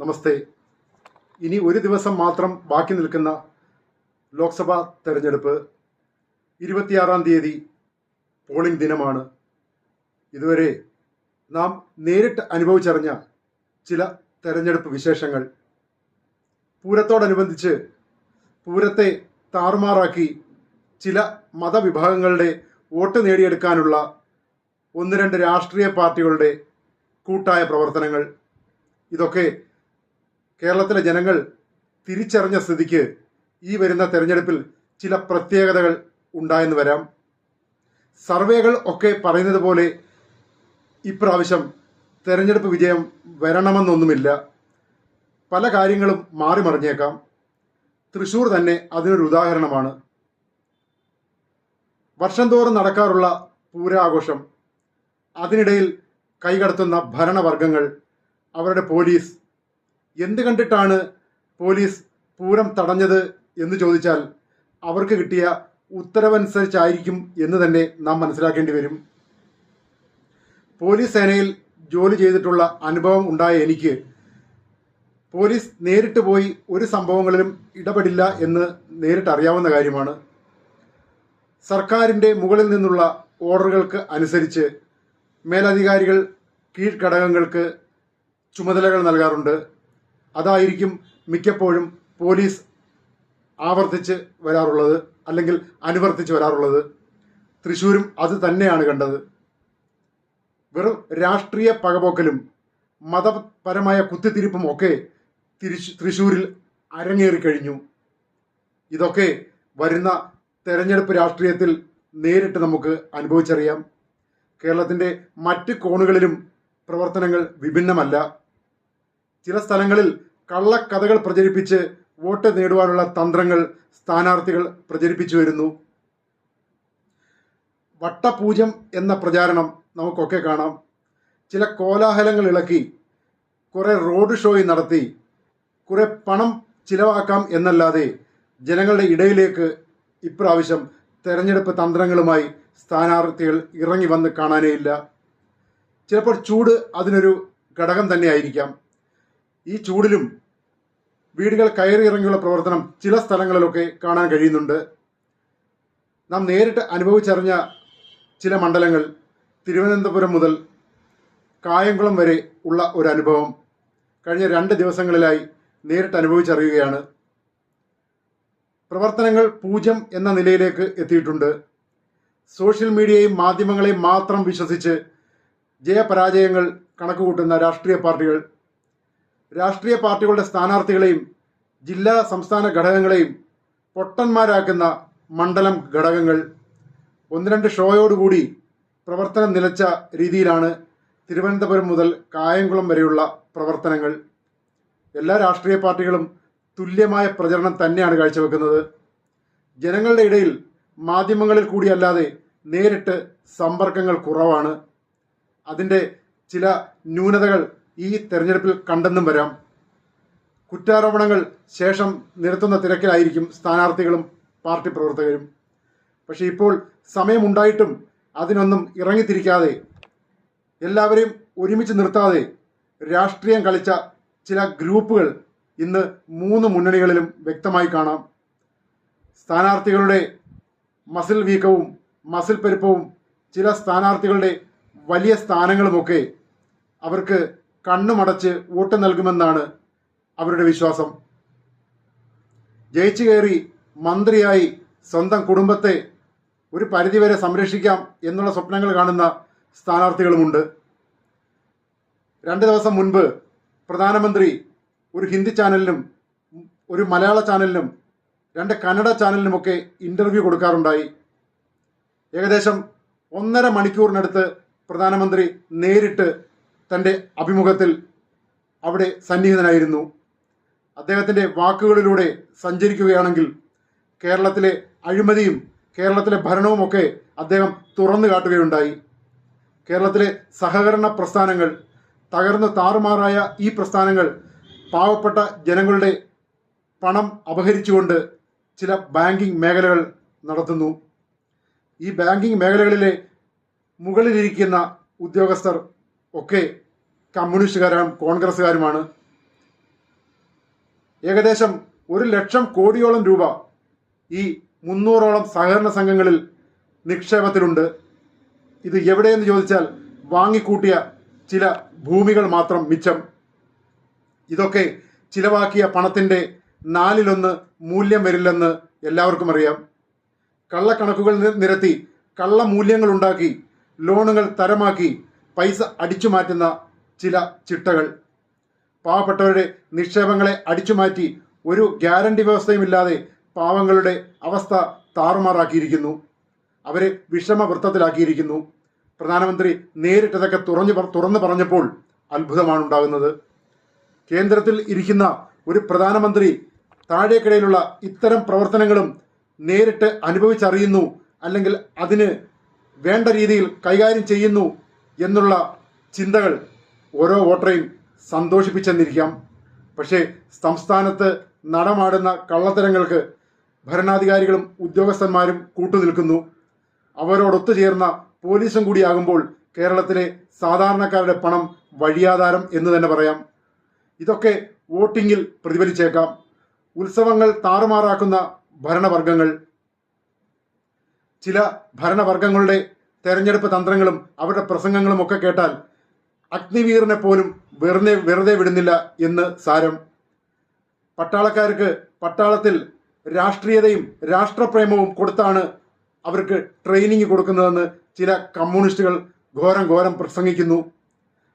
നമസ്തേ. ഇനി ഒരു ദിവസം മാത്രം ബാക്കി നിൽക്കുന്ന ലോക്സഭാ തെരഞ്ഞെടുപ്പ് ഇരുപത്തിയാറാം തീയതി പോളിംഗ് ദിനമാണ്. ഇതുവരെ നാം നേരിട്ട് അനുഭവിച്ചറിഞ്ഞ ചില തെരഞ്ഞെടുപ്പ് വിശേഷങ്ങൾ പൂരത്തോടനുബന്ധിച്ച് പൂരത്തെ താറുമാറാക്കി ചില മതവിഭാഗങ്ങളുടെ വോട്ട് നേടിയെടുക്കാനുള്ള ഒന്ന് രണ്ട് രാഷ്ട്രീയ പാർട്ടികളുടെ കൂട്ടായ പ്രവർത്തനങ്ങൾ. ഇതൊക്കെ കേരളത്തിലെ ജനങ്ങൾ തിരിച്ചറിഞ്ഞ സ്ഥിതിക്ക് ഈ വരുന്ന തെരഞ്ഞെടുപ്പിൽ ചില പ്രത്യേകതകൾ ഉണ്ടായെന്ന് വരാം. സർവേകൾ ഒക്കെ പറയുന്നത് പോലെ ഇപ്രാവശ്യം തെരഞ്ഞെടുപ്പ് വിജയം വരണമെന്നൊന്നുമില്ല. പല കാര്യങ്ങളും മാറി മറിഞ്ഞേക്കാം. തൃശൂർ തന്നെ അതിനൊരു ഉദാഹരണമാണ്. വർഷം തോറും നടക്കാറുള്ള പൂരാഘോഷം. അതിനിടയിൽ കൈകടത്തുന്ന ഭരണവർഗങ്ങൾ അവരുടെ പോലീസ് എന്ത് കണ്ടിട്ടാണ് പോലീസ് പൂരം തടഞ്ഞത് എന്ന് ചോദിച്ചാൽ അവർക്ക് കിട്ടിയ ഉത്തരവനുസരിച്ചായിരിക്കും എന്ന് തന്നെ നാം മനസ്സിലാക്കേണ്ടി വരും. പോലീസ് സേനയിൽ ജോലി ചെയ്തിട്ടുള്ള അനുഭവം ഉണ്ടായ എനിക്ക് പോലീസ് നേരിട്ട് പോയി ഒരു സംഭവങ്ങളിലും ഇടപെടില്ല എന്ന് നേരിട്ട് അറിയാവുന്ന കാര്യമാണ്. സർക്കാരിന്റെ മുകളിൽ നിന്നുള്ള ഓർഡറുകൾക്ക് അനുസരിച്ച് മേലധികാരികൾ കീഴ്ഘടകങ്ങൾക്ക് ചുമതലകൾ നൽകാറുണ്ട്. അതായിരിക്കും മിക്കപ്പോഴും പോലീസ് ആവർത്തിച്ച് വരാറുള്ളത് അല്ലെങ്കിൽ അനുവർത്തിച്ച് വരാറുള്ളത്. തൃശ്ശൂരും അത് തന്നെയാണ് കണ്ടത്. വെറും രാഷ്ട്രീയ പകപോക്കലും മതപരമായ കുത്തിത്തിരിപ്പും ഒക്കെ തൃശ്ശൂരിൽ അരങ്ങേറിക്കഴിഞ്ഞു ഇതൊക്കെ വരുന്ന തെരഞ്ഞെടുപ്പ് രാഷ്ട്രീയത്തിൽ നേരിട്ട് നമുക്ക് അനുഭവിച്ചറിയാം. കേരളത്തിന്റെ മറ്റ് കോണുകളിലും പ്രവർത്തനങ്ങൾ വിഭിന്നമല്ല. ചില സ്ഥലങ്ങളിൽ കള്ളക്കഥകൾ പ്രചരിപ്പിച്ച് വോട്ട് നേടുവാനുള്ള തന്ത്രങ്ങൾ സ്ഥാനാർത്ഥികൾ പ്രചരിപ്പിച്ചു വരുന്നു. വട്ടപൂജം എന്ന പ്രചാരണം നമുക്കൊക്കെ കാണാം. ചില കോലാഹലങ്ങൾ ഇളക്കി കുറെ റോഡ് ഷോയി നടത്തി കുറെ പണം ചിലവാക്കാം എന്നല്ലാതെ ജനങ്ങളുടെ ഇടയിലേക്ക് ഇപ്രാവശ്യം തെരഞ്ഞെടുപ്പ് തന്ത്രങ്ങളുമായി സ്ഥാനാർത്ഥികൾ ഇറങ്ങി വന്ന് കാണാനേ ഇല്ല. ചിലപ്പോൾ ചൂട് അതിനൊരു ഘടകം തന്നെയായിരിക്കാം ഈ ചൂടിലും വീടുകൾ കയറി ഇറങ്ങിയുള്ള പ്രവർത്തനം ചില സ്ഥലങ്ങളിലൊക്കെ കാണാൻ കഴിയുന്നുണ്ട്. നാം നേരിട്ട് അനുഭവിച്ചറിഞ്ഞ ചില മണ്ഡലങ്ങൾ തിരുവനന്തപുരം മുതൽ കായംകുളം വരെ ഉള്ള ഒരു അനുഭവം കഴിഞ്ഞ രണ്ട് ദിവസങ്ങളിലായി നേരിട്ട് അനുഭവിച്ചറിയുകയാണ്. പ്രവർത്തനങ്ങൾ പൂജ്യം എന്ന നിലയിലേക്ക് എത്തിയിട്ടുണ്ട്. സോഷ്യൽ മീഡിയയും മാധ്യമങ്ങളെയും മാത്രം വിശ്വസിച്ച് ജയപരാജയങ്ങൾ കണക്കുകൂട്ടുന്ന രാഷ്ട്രീയ പാർട്ടികൾ രാഷ്ട്രീയ പാർട്ടികളുടെ സ്ഥാനാർത്ഥികളെയും ജില്ലാ സംസ്ഥാന ഘടകങ്ങളെയും പൊട്ടന്മാരാക്കുന്ന മണ്ഡലം ഘടകങ്ങൾ ഒന്ന് രണ്ട് ഷോയോടുകൂടി പ്രവർത്തനം നിലച്ച രീതിയിലാണ് തിരുവനന്തപുരം മുതൽ കായംകുളം വരെയുള്ള പ്രവർത്തനങ്ങൾ. എല്ലാ രാഷ്ട്രീയ പാർട്ടികളും തുല്യമായ പ്രചരണം തന്നെയാണ് കാഴ്ചവെക്കുന്നത്. ജനങ്ങളുടെ ഇടയിൽ മാധ്യമങ്ങളിൽ കൂടിയല്ലാതെ നേരിട്ട് സമ്പർക്കങ്ങൾ കുറവാണ്. അതിന്റെ ചില ന്യൂനതകൾ ഈ തെരഞ്ഞെടുപ്പിൽ കണ്ടെന്നും വരാം. കുറ്റാരോപണങ്ങൾ ശേഷം നിരത്തുന്ന തിരക്കിലായിരിക്കും സ്ഥാനാർത്ഥികളും പാർട്ടി പ്രവർത്തകരും. പക്ഷേ ഇപ്പോൾ സമയമുണ്ടായിട്ടും അതിനൊന്നും ഇറങ്ങിത്തിരിക്കാതെ എല്ലാവരെയും ഒരുമിച്ച് നിർത്താതെ രാഷ്ട്രീയം കളിച്ച ചില ഗ്രൂപ്പുകൾ ഇന്ന് മൂന്ന് മുന്നണികളിലും വ്യക്തമായി കാണാം. സ്ഥാനാർത്ഥികളുടെ മസിൽ വീക്കവും മസിൽ പെരുപ്പവും ചില സ്ഥാനാർത്ഥികളുടെ വലിയ സ്ഥാനങ്ങളുമൊക്കെ അവർക്ക് കണ്ണുമടച്ച് വോട്ട് നൽകുമെന്നാണ് അവരുടെ വിശ്വാസം. ജയിച്ചു കയറി മന്ത്രിയായി സ്വന്തം കുടുംബത്തെ ഒരു പരിധിവരെ സംരക്ഷിക്കാം എന്നുള്ള സ്വപ്നങ്ങൾ കാണുന്ന സ്ഥാനാർത്ഥികളുമുണ്ട്. രണ്ട് ദിവസം മുൻപ് പ്രധാനമന്ത്രി ഒരു ഹിന്ദി ചാനലിനും ഒരു മലയാള ചാനലിനും രണ്ട് കന്നഡ ചാനലിനുമൊക്കെ ഇന്റർവ്യൂ കൊടുക്കാറുണ്ടായി. ഏകദേശം ഒന്നര മണിക്കൂറിനടുത്ത് പ്രധാനമന്ത്രി നേരിട്ട് തന്റെ അഭിമുഖത്തിൽ അവിടെ സന്നിഹിതനായിരുന്നു. അദ്ദേഹത്തിന്റെ വാക്കുകളിലൂടെ സഞ്ചരിക്കുകയാണെങ്കിൽ കേരളത്തിലെ അഴിമതിയും കേരളത്തിലെ ഭരണവും ഒക്കെ അദ്ദേഹം തുറന്നു കാട്ടുകയുണ്ടായി. കേരളത്തിലെ സഹകരണ പ്രസ്ഥാനങ്ങൾ തകർന്ന് താറുമാറായ ഈ പ്രസ്ഥാനങ്ങൾ പാവപ്പെട്ട ജനങ്ങളുടെ പണം അപഹരിച്ചുകൊണ്ട് ചില ബാങ്കിംഗ് മേഖലകൾ നടത്തുന്നു. ഈ ബാങ്കിംഗ് മേഖലകളിലെ മുകളിലിരിക്കുന്ന ഉദ്യോഗസ്ഥർ ഒക്കെ കമ്മ്യൂണിസ്റ്റുകാരും കോൺഗ്രസ്സുകാരുമാണ്. ഏകദേശം ഒരു ലക്ഷം കോടിയോളം രൂപ ഈ മുന്നൂറോളം സഹകരണ സംഘങ്ങളിൽ നിക്ഷേപത്തിലുണ്ട്. ഇത് എവിടെയെന്ന് ചോദിച്ചാൽ വാങ്ങിക്കൂട്ടിയ ചില ഭൂമികൾ മാത്രം മിച്ചം. ഇതൊക്കെ ചിലവാക്കിയ പണത്തിന്റെ നാലിലൊന്ന് മൂല്യം വരില്ലെന്ന് എല്ലാവർക്കും അറിയാം. കള്ളക്കണക്കുകൾ നിരത്തി കള്ള മൂല്യങ്ങൾ ഉണ്ടാക്കി ലോണുകൾ തരമാക്കി പൈസ അടിച്ചു മാറ്റുന്ന ചില ചിട്ടകൾ. പാവപ്പെട്ടവരുടെ നിക്ഷേപങ്ങളെ അടിച്ചുമാറ്റി ഒരു ഗ്യാരണ്ടി വ്യവസ്ഥയുമില്ലാതെ പാവങ്ങളുടെ അവസ്ഥ താറുമാറാക്കിയിരിക്കുന്നു. അവരെ വിഷമവൃത്തത്തിലാക്കിയിരിക്കുന്നു. പ്രധാനമന്ത്രി നേരിട്ടതൊക്കെ തുറഞ്ഞു തുറന്നു പറഞ്ഞപ്പോൾ അത്ഭുതമാണ് ഉണ്ടാകുന്നത് കേന്ദ്രത്തിൽ ഇരിക്കുന്ന ഒരു പ്രധാനമന്ത്രി താഴേക്കിടയിലുള്ള ഇത്തരം പ്രവർത്തനങ്ങളും നേരിട്ട് അനുഭവിച്ചറിയുന്നു അല്ലെങ്കിൽ അതിന് വേണ്ട രീതിയിൽ കൈകാര്യം ചെയ്യുന്നു എന്നുള്ള ചിന്തകൾ ഓരോ വോട്ടറെയും സന്തോഷിപ്പിച്ചെന്നിരിക്കാം. പക്ഷേ സംസ്ഥാനത്ത് നടമാടുന്ന കള്ളത്തരങ്ങൾക്ക് ഭരണാധികാരികളും ഉദ്യോഗസ്ഥന്മാരും കൂട്ടുനിൽക്കുന്നു. അവരോടൊത്തു ചേർന്ന പോലീസും കൂടിയാകുമ്പോൾ കേരളത്തിലെ സാധാരണക്കാരുടെ പണം വഴിയാധാരം എന്ന് തന്നെ പറയാം. ഇതൊക്കെ വോട്ടിങ്ങിൽ പ്രതിഫലിച്ചേക്കാം. ഉത്സവങ്ങൾ താറുമാറാക്കുന്ന ഭരണവർഗങ്ങൾ. ചില ഭരണവർഗങ്ങളുടെ തെരഞ്ഞെടുപ്പ് തന്ത്രങ്ങളും അവരുടെ പ്രസംഗങ്ങളും ഒക്കെ കേട്ടാൽ അഗ്നിവീറിനെ പോലും വെറുതെ വെറുതെ വിടുന്നില്ല എന്ന് സാരം. പട്ടാളക്കാർക്ക് പട്ടാളത്തിൽ രാഷ്ട്രീയതയും രാഷ്ട്രപ്രേമവും കൊടുത്താണ് അവർക്ക് ട്രെയിനിങ് കൊടുക്കുന്നതെന്ന് ചില കമ്മ്യൂണിസ്റ്റുകൾ ഘോരം ഘോരം പ്രസംഗിക്കുന്നു.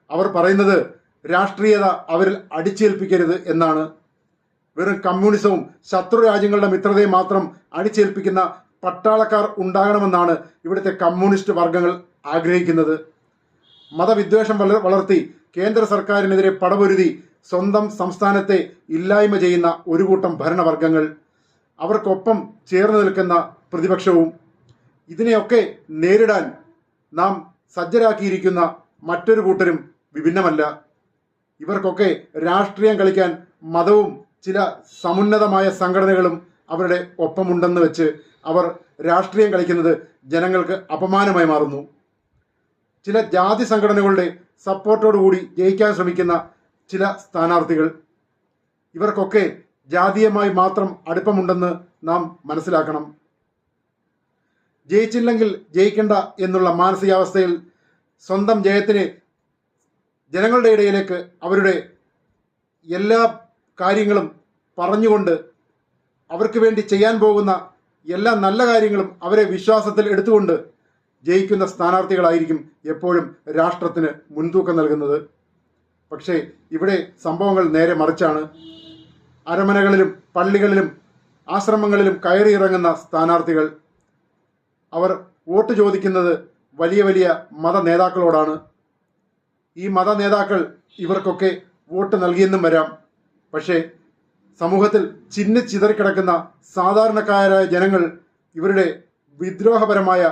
അവർ പറയുന്നത് രാഷ്ട്രീയത അവരിൽ അടിച്ചേൽപ്പിക്കരുത് എന്നാണ്. വെറും കമ്മ്യൂണിസവും ശത്രു രാജ്യങ്ങളുടെ മിത്രതയും മാത്രം അടിച്ചേൽപ്പിക്കുന്ന പട്ടാളക്കാർ ഉണ്ടാകണമെന്നാണ് ഇവിടുത്തെ കമ്മ്യൂണിസ്റ്റ് വർഗങ്ങൾ ആഗ്രഹിക്കുന്നത്. മതവിദ്വേഷം വളർ വളർത്തി കേന്ദ്ര സർക്കാരിനെതിരെ പടപൊരുതി സ്വന്തം സംസ്ഥാനത്തെ ഇല്ലായ്മ ചെയ്യുന്ന ഒരു കൂട്ടം ഭരണവർഗങ്ങൾ. അവർക്കൊപ്പം ചേർന്ന് നിൽക്കുന്ന പ്രതിപക്ഷവും. ഇതിനെയൊക്കെ നേരിടാൻ നാം സജ്ജരാക്കിയിരിക്കുന്ന മറ്റൊരു കൂട്ടരും വിഭിന്നമല്ല. ഇവർക്കൊക്കെ രാഷ്ട്രീയം കളിക്കാൻ മതവും ചില സമുന്നതമായ സംഘടനകളും അവരുടെ ഒപ്പമുണ്ടെന്ന് വെച്ച് അവർ രാഷ്ട്രീയം കളിക്കുന്നത് ജനങ്ങൾക്ക് അപമാനമായി മാറുന്നു. ചില ജാതി സംഘടനകളുടെ സപ്പോർട്ടോടുകൂടി ജയിക്കാൻ ശ്രമിക്കുന്ന ചില സ്ഥാനാർത്ഥികൾ. ഇവർക്കൊക്കെ ജാതീയമായി മാത്രം അടുപ്പമുണ്ടെന്ന് നാം മനസ്സിലാക്കണം. ജയിച്ചില്ലെങ്കിൽ ജയിക്കണ്ട എന്നുള്ള മാനസികാവസ്ഥയിൽ സ്വന്തം ജയത്തിന് ജനങ്ങളുടെ ഇടയിലേക്ക് അവരുടെ എല്ലാ കാര്യങ്ങളും പറഞ്ഞുകൊണ്ട് അവർക്ക് വേണ്ടി ചെയ്യാൻ പോകുന്ന എല്ലാ നല്ല കാര്യങ്ങളും അവരെ വിശ്വാസത്തിൽ എടുത്തുകൊണ്ട് ജയിക്കുന്ന സ്ഥാനാർത്ഥികളായിരിക്കും എപ്പോഴും രാഷ്ട്രത്തിന് മുൻതൂക്കം നൽകുന്നത്. പക്ഷേ ഇവിടെ സംഭവങ്ങൾ നേരെ മറിച്ചാണ്. അരമനകളിലും പള്ളികളിലും ആശ്രമങ്ങളിലും കയറിയിറങ്ങുന്ന സ്ഥാനാർത്ഥികൾ. അവർ വോട്ട് ചോദിക്കുന്നത് വലിയ വലിയ മത നേതാക്കളോടാണ്. ഈ മത നേതാക്കൾ ഇവർക്കൊക്കെ വോട്ട് നൽകിയെന്നും വരാം. പക്ഷേ സമൂഹത്തിൽ ചിന്ന ചിതറിക്കിടക്കുന്ന സാധാരണക്കാരായ ജനങ്ങൾ ഇവരുടെ വിദ്രോഹപരമായ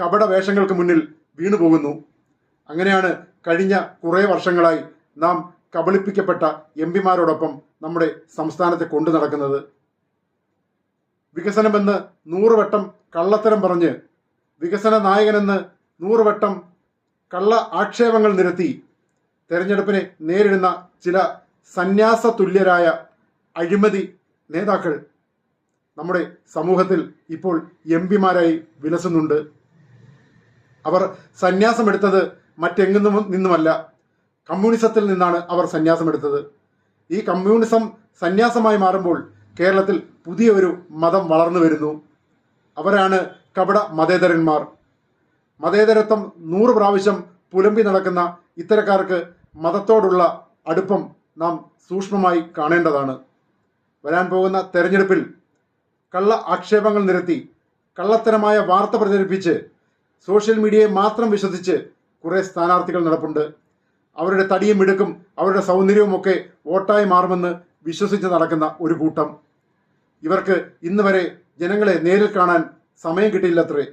കപട വേഷങ്ങൾക്ക് മുന്നിൽ വീണുപോകുന്നു അങ്ങനെയാണ് കഴിഞ്ഞ കുറേ വർഷങ്ങളായി നാം കബളിപ്പിക്കപ്പെട്ട എം പിമാരോടൊപ്പം നമ്മുടെ സംസ്ഥാനത്തെ കൊണ്ടു നടക്കുന്നത്. വികസനമെന്ന് നൂറുവട്ടം കള്ളത്തരം പറഞ്ഞ് വികസന നായകനെന്ന് നൂറുവട്ടം കള്ള ആക്ഷേപങ്ങൾ നിരത്തി തെരഞ്ഞെടുപ്പിനെ നേരിടുന്ന ചില സന്യാസ തുല്യരായ അഴിമതി നേതാക്കൾ നമ്മുടെ സമൂഹത്തിൽ ഇപ്പോൾ എം പിമാരായി വിലസുന്നുണ്ട്. അവർ സന്യാസമെടുത്തത് മറ്റെങ്ങും നിന്നുമല്ല. കമ്മ്യൂണിസത്തിൽ നിന്നാണ് അവർ സന്യാസമെടുത്തത് ഈ കമ്മ്യൂണിസം സന്യാസമായി മാറുമ്പോൾ കേരളത്തിൽ പുതിയൊരു മതം വളർന്നു വരുന്നു. അവരാണ് കപട മതേതരന്മാർ. മതേതരത്വം നൂറ് പ്രാവശ്യം പുലമ്പി നടക്കുന്ന ഇത്തരക്കാർക്ക് മതത്തോടുള്ള അടുപ്പം നാം സൂക്ഷ്മമായി കാണേണ്ടതാണ്. വരാൻ പോകുന്ന തെരഞ്ഞെടുപ്പിൽ കള്ള ആക്ഷേപങ്ങൾ നിരത്തി കള്ളത്തരമായ വാർത്ത പ്രചരിപ്പിച്ച് സോഷ്യൽ മീഡിയയെ മാത്രം വിശ്വസിച്ച് കുറേ സ്ഥാനാർത്ഥികൾ നടപ്പുണ്ട്. അവരുടെ തടിയും മിടുക്കും അവരുടെ സൗന്ദര്യവും ഒക്കെ വോട്ടായി മാറുമെന്ന് വിശ്വസിച്ച് നടക്കുന്ന ഒരു കൂട്ടം. ഇവർക്ക് ഇന്ന് വരെ ജനങ്ങളെ നേരിൽ കാണാൻ സമയം കിട്ടിയില്ലത്രേ.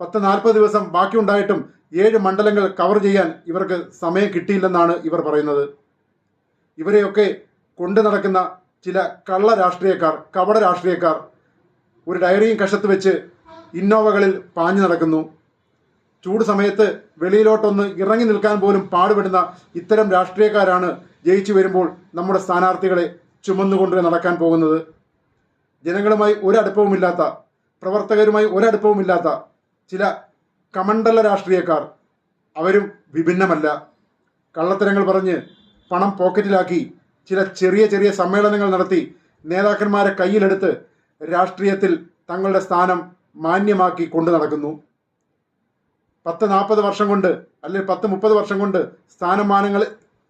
പത്ത് നാൽപ്പത് ദിവസം ബാക്കിയുണ്ടായിട്ടും ഏഴ് മണ്ഡലങ്ങൾ കവർ ചെയ്യാൻ ഇവർക്ക് സമയം കിട്ടിയില്ലെന്നാണ് ഇവർ പറയുന്നത്. ഇവരെയൊക്കെ കൊണ്ടു നടക്കുന്ന ചില കള്ള രാഷ്ട്രീയക്കാർ കപട രാഷ്ട്രീയക്കാർ ഒരു ഡയറിയും കഷത്ത് വെച്ച് ഇന്നോവകളിൽ പാഞ്ഞു നടക്കുന്നു. ചൂട് സമയത്ത് വെളിയിലോട്ടൊന്ന് ഇറങ്ങി നിൽക്കാൻ പോലും പാടുപെടുന്ന ഇത്തരം രാഷ്ട്രീയക്കാരാണ് ജയിച്ചു വരുമ്പോൾ നമ്മുടെ സ്ഥാനാർത്ഥികളെ ചുമന്നുകൊണ്ട് നടക്കാൻ പോകുന്നത്. ജനങ്ങളുമായി ഒരടുപ്പവുമില്ലാത്ത പ്രവർത്തകരുമായി ഒരടുപ്പവുമില്ലാത്ത ചില കമണ്ഡല രാഷ്ട്രീയക്കാർ അവരും വിഭിന്നമല്ല. കള്ളത്തരങ്ങൾ പറഞ്ഞ് പണം പോക്കറ്റിലാക്കി ചില ചെറിയ ചെറിയ സമ്മേളനങ്ങൾ നടത്തി നേതാക്കന്മാരെ കയ്യിലെടുത്ത് രാഷ്ട്രീയത്തിൽ തങ്ങളുടെ സ്ഥാനം മാന്യമാക്കി കൊണ്ടു നടക്കുന്നു. പത്ത് നാൽപ്പത് വർഷം കൊണ്ട് അല്ലെങ്കിൽ പത്ത് മുപ്പത് വർഷം കൊണ്ട് സ്ഥാനമാനങ്ങൾ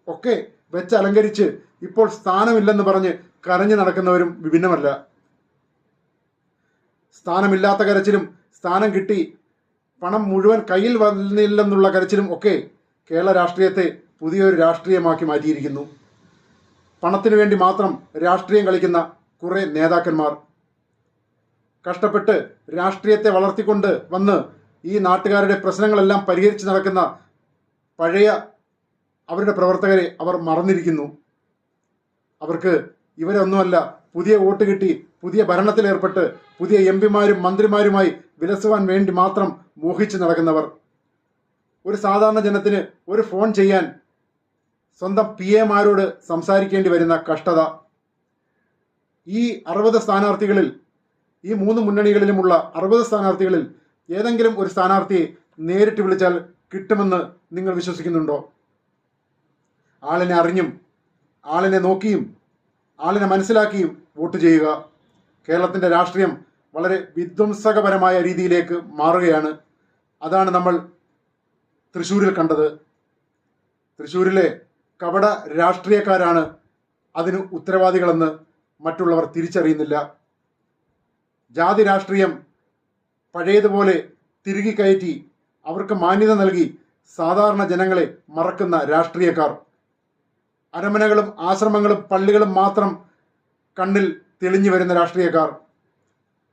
ഒക്കെ വെച്ച് അലങ്കരിച്ച് ഇപ്പോൾ സ്ഥാനമില്ലെന്ന് പറഞ്ഞ് കരഞ്ഞു നടക്കുന്നവരും വിഭിന്നമല്ല. സ്ഥാനമില്ലാത്ത കരച്ചിലും സ്ഥാനം കിട്ടി പണം മുഴുവൻ കയ്യിൽ വന്നില്ലെന്നുള്ള കരച്ചിലും ഒക്കെ കേരള രാഷ്ട്രീയത്തെ പുതിയൊരു രാഷ്ട്രീയമാക്കി മാറ്റിയിരിക്കുന്നു. പണത്തിനു വേണ്ടി മാത്രം രാഷ്ട്രീയം കളിക്കുന്ന കുറേ നേതാക്കന്മാർ കഷ്ടപ്പെട്ട് രാഷ്ട്രീയത്തെ വളർത്തിക്കൊണ്ട് വന്ന് ഈ നാട്ടുകാരുടെ പ്രശ്നങ്ങളെല്ലാം പരിഹരിച്ച് നടക്കുന്ന പഴയ അവരുടെ പ്രവർത്തകരെ അവർ മറന്നിരിക്കുന്നു. അവർക്ക് ഇവരൊന്നുമല്ല പുതിയ വോട്ട് കിട്ടി പുതിയ ഭരണത്തിലേർപ്പെട്ട് പുതിയ എം പിമാരും മന്ത്രിമാരുമായി വിലസുവാൻ വേണ്ടി മാത്രം മോഹിച്ച് നടക്കുന്നവർ. ഒരു സാധാരണ ജനത്തിന് ഒരു ഫോൺ ചെയ്യാൻ സ്വന്തം പി എമാരോട് സംസാരിക്കേണ്ടി വരുന്ന കഷ്ടത. ഈ അറുപത് സ്ഥാനാർത്ഥികളിൽ ഈ മൂന്ന് മുന്നണികളിലുമുള്ള അറുപത് സ്ഥാനാർത്ഥികളിൽ ഏതെങ്കിലും ഒരു സ്ഥാനാർത്ഥിയെ നേരിട്ട് വിളിച്ചാൽ കിട്ടുമെന്ന് നിങ്ങൾ വിശ്വസിക്കുന്നുണ്ടോ? ആളിനെ അറിഞ്ഞും ആളിനെ നോക്കിയും ആളിനെ മനസ്സിലാക്കിയും വോട്ട് ചെയ്യുക. കേരളത്തിന്റെ രാഷ്ട്രീയം വളരെ വിധ്വംസകപരമായ രീതിയിലേക്ക് മാറുകയാണ്. അതാണ് നമ്മൾ തൃശ്ശൂരിൽ കണ്ടത്. തൃശ്ശൂരിലെ കപട രാഷ്ട്രീയക്കാരാണ് അതിന് ഉത്തരവാദികളെന്ന് മറ്റുള്ളവർ തിരിച്ചറിയുന്നില്ല. ജാതി രാഷ്ട്രീയം പഴയതുപോലെ തിരുകി കയറ്റി അവർക്ക് മാന്യത നൽകി സാധാരണ ജനങ്ങളെ മറക്കുന്ന രാഷ്ട്രീയക്കാർ. അരമനകളും ആശ്രമങ്ങളും പള്ളികളും മാത്രം കണ്ണിൽ തെളിഞ്ഞു വരുന്ന രാഷ്ട്രീയക്കാർ.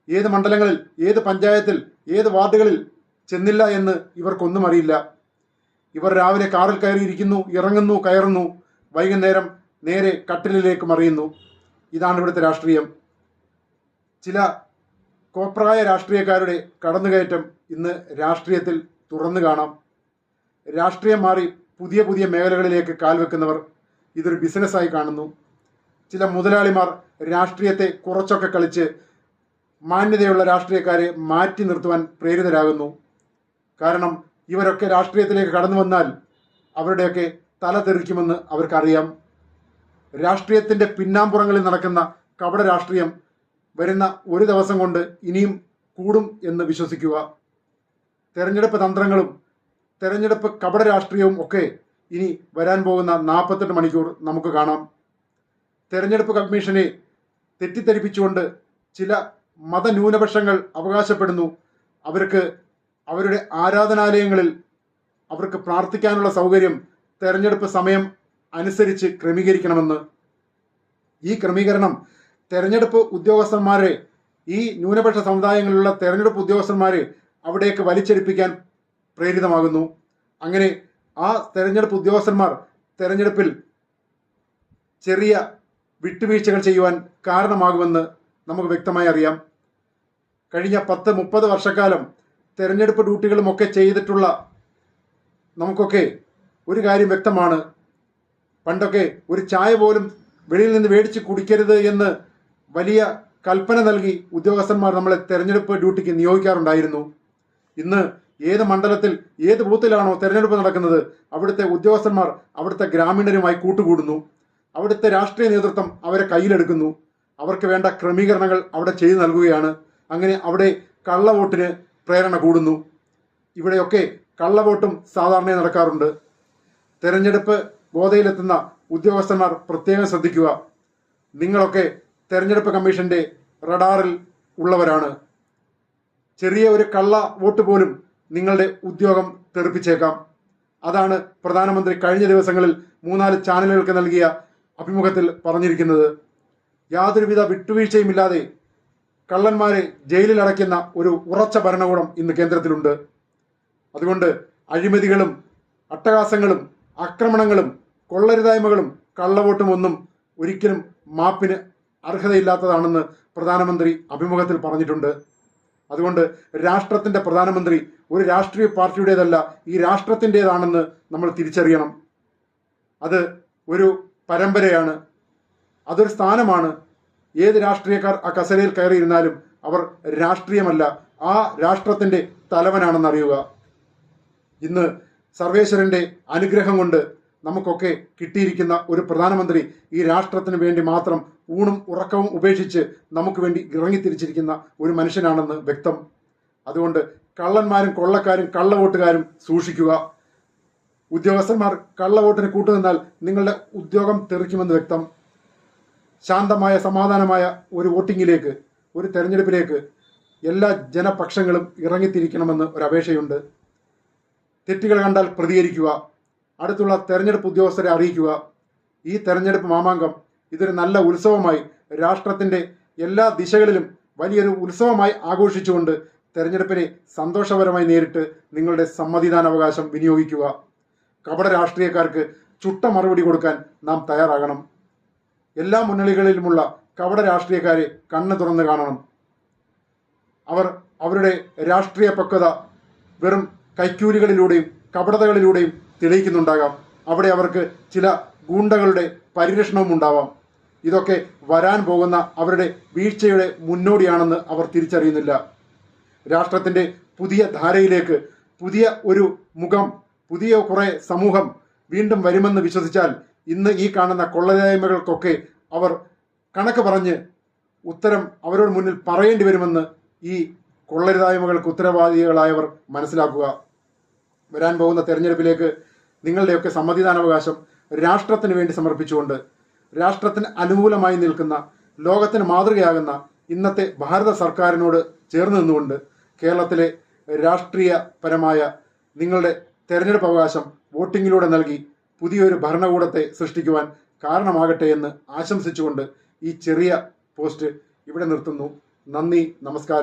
ഏത് മണ്ഡലങ്ങളിൽ ഏത് പഞ്ചായത്തിൽ ഏത് വാർഡുകളിൽ ചെന്നില്ല എന്ന് ഇവർക്കൊന്നും അറിയില്ല. ഇവർ രാവിലെ കാറിൽ കയറിയിരിക്കുന്നു ഇറങ്ങുന്നു കയറുന്നു വൈകുന്നേരം നേരെ കട്ടിലിലേക്ക് മറിയുന്നു. ഇതാണ് ഇവിടുത്തെ രാഷ്ട്രീയം. ചില കോപ്രായ രാഷ്ട്രീയക്കാരുടെ കടന്നുകയറ്റം ഇന്ന് രാഷ്ട്രീയത്തിൽ തുറന്നു കാണാം. രാഷ്ട്രീയം മാറി പുതിയ പുതിയ മേഖലകളിലേക്ക് കാൽവെക്കുന്നവർ ഇതൊരു ബിസിനസ്സായി കാണുന്നു. ചില മുതലാളിമാർ രാഷ്ട്രീയത്തെ കുറച്ചൊക്കെ കളിച്ച് മാന്യതയുള്ള രാഷ്ട്രീയക്കാരെ മാറ്റി നിർത്തുവാൻ പ്രേരിതരാകുന്നു. കാരണം ഇവരൊക്കെ രാഷ്ട്രീയത്തിലേക്ക് കടന്നു വന്നാൽ അവരുടെയൊക്കെ തല തെറിക്കുമെന്ന് അവർക്കറിയാം. രാഷ്ട്രീയത്തിന്റെ പിന്നാമ്പുറങ്ങളിൽ നടക്കുന്ന കപട രാഷ്ട്രീയം വരുന്ന ഒരു ദിവസം കൊണ്ട് ഇനിയും കൂടും എന്ന് വിശ്വസിക്കുക. തെരഞ്ഞെടുപ്പ് തന്ത്രങ്ങളും തെരഞ്ഞെടുപ്പ് കപട രാഷ്ട്രീയവും ഒക്കെ ഇനി വരാൻ പോകുന്ന നാൽപ്പത്തെട്ട് മണിക്കൂർ നമുക്ക് കാണാം. തെരഞ്ഞെടുപ്പ് കമ്മീഷനെ തെറ്റിദ്ധരിപ്പിച്ചുകൊണ്ട് ചില മതന്യൂനപക്ഷങ്ങൾ അവകാശപ്പെടുന്നു. അവർക്ക് അവരുടെ ആരാധനാലയങ്ങളിൽ അവർക്ക് പ്രാർത്ഥിക്കാനുള്ള സൗകര്യം തെരഞ്ഞെടുപ്പ് സമയം അനുസരിച്ച് ക്രമീകരിക്കണമെന്ന്. ഈ ക്രമീകരണം തെരഞ്ഞെടുപ്പ് ഉദ്യോഗസ്ഥന്മാരെ ഈ ന്യൂനപക്ഷ സമുദായങ്ങളിലുള്ള തെരഞ്ഞെടുപ്പ് ഉദ്യോഗസ്ഥന്മാരെ അവിടേക്ക് വലിച്ചെടുപ്പിക്കാൻ പ്രേരിതമാകുന്നു. അങ്ങനെ ആ തെരഞ്ഞെടുപ്പ് ഉദ്യോഗസ്ഥന്മാർ തെരഞ്ഞെടുപ്പിൽ ചെറിയ വിട്ടുവീഴ്ചകൾ ചെയ്യുവാൻ കാരണമാകുമെന്ന് നമുക്ക് വ്യക്തമായി അറിയാം. കഴിഞ്ഞ പത്ത് മുപ്പത് വർഷക്കാലം തെരഞ്ഞെടുപ്പ് ഡ്യൂട്ടികളും ഒക്കെ ചെയ്തിട്ടുള്ള നമുക്കൊക്കെ ഒരു കാര്യം വ്യക്തമാണ്. പണ്ടൊക്കെ ഒരു ചായ പോലും വെളിയിൽ നിന്ന് മേടിച്ച് കുടിക്കരുത് എന്ന് വലിയ കൽപ്പന നൽകി ഉദ്യോഗസ്ഥന്മാർ നമ്മളെ തെരഞ്ഞെടുപ്പ് ഡ്യൂട്ടിക്ക് നിയോഗിക്കാറുണ്ടായിരുന്നു. ഇന്ന് ഏത് മണ്ഡലത്തിൽ ഏത് ബൂത്തിലാണോ തെരഞ്ഞെടുപ്പ് നടക്കുന്നത് അവിടുത്തെ ഉദ്യോഗസ്ഥന്മാർ അവിടുത്തെ ഗ്രാമീണരുമായി കൂട്ടുകൂടുന്നു. അവിടുത്തെ രാഷ്ട്രീയ നേതൃത്വം അവരെ കയ്യിലെടുക്കുന്നു. അവർക്ക് വേണ്ട ക്രമീകരണങ്ങൾ അവിടെ ചെയ്തു നൽകുകയാണ്. അങ്ങനെ അവിടെ കള്ളവോട്ടിന് പ്രേരണ കൂടുന്നു. ഇവിടെയൊക്കെ കള്ളവോട്ടും സാധാരണയായി നടക്കാറുണ്ട്. തെരഞ്ഞെടുപ്പ് ബോധയിലെത്തുന്ന ഉദ്യോഗസ്ഥന്മാർ പ്രത്യേകം ശ്രദ്ധിക്കുക. നിങ്ങളൊക്കെ തെരഞ്ഞെടുപ്പ് കമ്മീഷന്റെ റഡാറിൽ ഉള്ളവരാണ്. ചെറിയ ഒരു കള്ള വോട്ട് പോലും നിങ്ങളുടെ ഉദ്യോഗം തെറിപ്പിച്ചേക്കാം. അതാണ് പ്രധാനമന്ത്രി കഴിഞ്ഞ ദിവസങ്ങളിൽ മൂന്നാൽ ചാനലുകൾക്ക് നൽകിയ അഭിമുഖത്തിൽ പറഞ്ഞിരിക്കുന്നത്. യാതൊരുവിധ വിട്ടുവീഴ്ചയുമില്ലാതെ കള്ളന്മാരെ ജയിലിൽ അടയ്ക്കുന്ന ഒരു ഉറച്ച ഭരണകൂടം ഇന്ന് കേന്ദ്രത്തിലുണ്ട്. അതുകൊണ്ട് അഴിമതികളും അട്ടഹാസങ്ങളും ആക്രമണങ്ങളും കൊള്ളരുതായ്മകളും കള്ളവോട്ടും ഒന്നും ഒരിക്കലും മാപ്പിന് അർഹതയില്ലാത്തതാണെന്ന് പ്രധാനമന്ത്രി അഭിമുഖത്തിൽ പറഞ്ഞിട്ടുണ്ട്. അതുകൊണ്ട് രാഷ്ട്രത്തിന്റെ പ്രധാനമന്ത്രി ഒരു രാഷ്ട്രീയ പാർട്ടിയുടേതല്ല ഈ രാഷ്ട്രത്തിന്റെതാണെന്ന് നമ്മൾ തിരിച്ചറിയണം. അത് ഒരു പരമ്പരയാണ്. അതൊരു സ്ഥാനമാണ്. ഏത് രാഷ്ട്രീയക്കാർ ആ കസരയിൽ കയറിയിരുന്നാലും അവർ രാഷ്ട്രീയമല്ല ആ രാഷ്ട്രത്തിന്റെ തലവനാണെന്നറിയുക. ഇന്ന് സർവേശ്വരന്റെ അനുഗ്രഹം കൊണ്ട് നമുക്കൊക്കെ കിട്ടിയിരിക്കുന്ന ഒരു പ്രധാനമന്ത്രി ഈ രാഷ്ട്രത്തിന് വേണ്ടി മാത്രം ഊണും ഉറക്കവും ഉപേക്ഷിച്ച് നമുക്ക് വേണ്ടി ഇറങ്ങിത്തിരിച്ചിരിക്കുന്ന ഒരു മനുഷ്യനാണെന്ന് വ്യക്തം. അതുകൊണ്ട് കള്ളന്മാരും കൊള്ളക്കാരും കള്ളവോട്ടുകാരും സൂക്ഷിക്കുക. ഉദ്യോഗസ്ഥന്മാർ കള്ളവോട്ടിന് കൂട്ടുനിന്നാൽ നിങ്ങളുടെ ഉദ്യോഗം തെറിക്കുമെന്ന് വ്യക്തം. ശാന്തമായ സമാധാനമായ ഒരു വോട്ടിങ്ങിലേക്ക് ഒരു തെരഞ്ഞെടുപ്പിലേക്ക് എല്ലാ ജനപക്ഷങ്ങളും ഇറങ്ങിത്തിരിക്കണമെന്ന് ഒരു അപേക്ഷയുണ്ട്. തെറ്റുകൾ കണ്ടാൽ പ്രതികരിക്കുക. അടുത്തുള്ള തെരഞ്ഞെടുപ്പ് ഉദ്യോഗസ്ഥരെ അറിയിക്കുക. ഈ തെരഞ്ഞെടുപ്പ് മാമാങ്കം ഇതൊരു നല്ല ഉത്സവമായി രാഷ്ട്രത്തിന്റെ എല്ലാ ദിശകളിലും വലിയൊരു ഉത്സവമായി ആഘോഷിച്ചുകൊണ്ട് തെരഞ്ഞെടുപ്പിനെ സന്തോഷപരമായി നേരിട്ട് നിങ്ങളുടെ സമ്മതിദാനാവകാശം വിനിയോഗിക്കുക. കപട രാഷ്ട്രീയക്കാർക്ക് ചുട്ട മറുപടി കൊടുക്കാൻ നാം തയ്യാറാകണം. എല്ലാ മുന്നണികളിലുമുള്ള കപട രാഷ്ട്രീയക്കാരെ കണ്ണു തുറന്ന് കാണണം. അവർ അവരുടെ രാഷ്ട്രീയ പക്വത വെറും കൈക്കൂലികളിലൂടെയും കപടതകളിലൂടെയും തെളിയിക്കുന്നുണ്ടാകാം അവിടെ അവർക്ക് ചില ഗൂണ്ടകളുടെ പരിരക്ഷണവും ഉണ്ടാവാം. ഇതൊക്കെ വരാൻ പോകുന്ന അവരുടെ വീഴ്ചയുടെ മുന്നോടിയാണെന്ന് അവർ തിരിച്ചറിയുന്നില്ല. രാഷ്ട്രത്തിന്റെ പുതിയ ധാരയിലേക്ക് പുതിയ ഒരു മുഖം പുതിയ കുറെ സമൂഹം വീണ്ടും വരുമെന്ന് വിശ്വസിച്ചാൽ ഇന്ന് ഈ കാണുന്ന കൊള്ളരായ്മകൾക്കൊക്കെ അവർ കണക്ക് പറഞ്ഞ് ഉത്തരം അവരോട് മുന്നിൽ പറയേണ്ടി വരുമെന്ന് ഈ കൊള്ളരുതായ്മകൾക്ക് ഉത്തരവാദികളായവർ മനസ്സിലാക്കുക. വരാൻ പോകുന്ന തെരഞ്ഞെടുപ്പിലേക്ക് നിങ്ങളുടെയൊക്കെ സമ്മതിദാനാവകാശം രാഷ്ട്രത്തിന് വേണ്ടി സമർപ്പിച്ചുകൊണ്ട് രാഷ്ട്രത്തിന് അനുകൂലമായി നിൽക്കുന്ന ലോകത്തിന് മാതൃകയാകുന്ന ഇന്നത്തെ ഭാരത സർക്കാരിനോട് ചേർന്ന് നിന്നുകൊണ്ട് കേരളത്തിലെ രാഷ്ട്രീയപരമായ നിങ്ങളുടെ തെരഞ്ഞെടുപ്പ് അവകാശം വോട്ടിങ്ങിലൂടെ നൽകി പുതിയൊരു ഭരണകൂടത്തെ സൃഷ്ടിക്കുവാൻ കാരണമാകട്ടെ എന്ന് ആശംസിച്ചുകൊണ്ട് ഈ ചെറിയ പോസ്റ്റ് ഇവിടെ നിർത്തുന്നു. നന്ദി നമസ്കാരം.